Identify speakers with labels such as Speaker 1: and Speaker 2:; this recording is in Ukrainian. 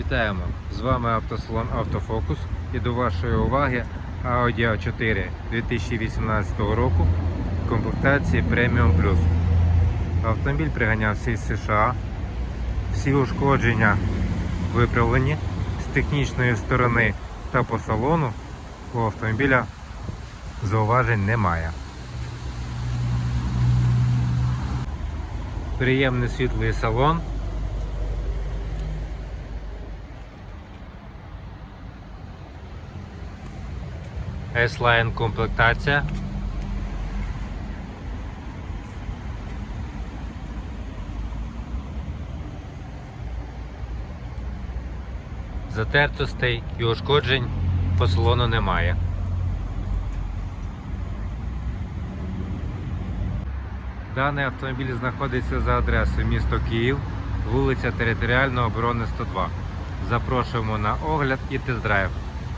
Speaker 1: Вітаємо! З вами автосалон Автофокус і до вашої уваги Audi A4 2018 року комплектації Premium Plus. Автомобіль приганявся із США. Всі ушкодження виправлені з технічної сторони та по салону у автомобіля зауважень немає. Приємний світлий салон. S-Line комплектація. Затертостей і ушкоджень по салону немає. Даний автомобіль знаходиться за адресою місто Київ, вулиця Територіальної оборони 102. Запрошуємо на огляд і тест-драйв.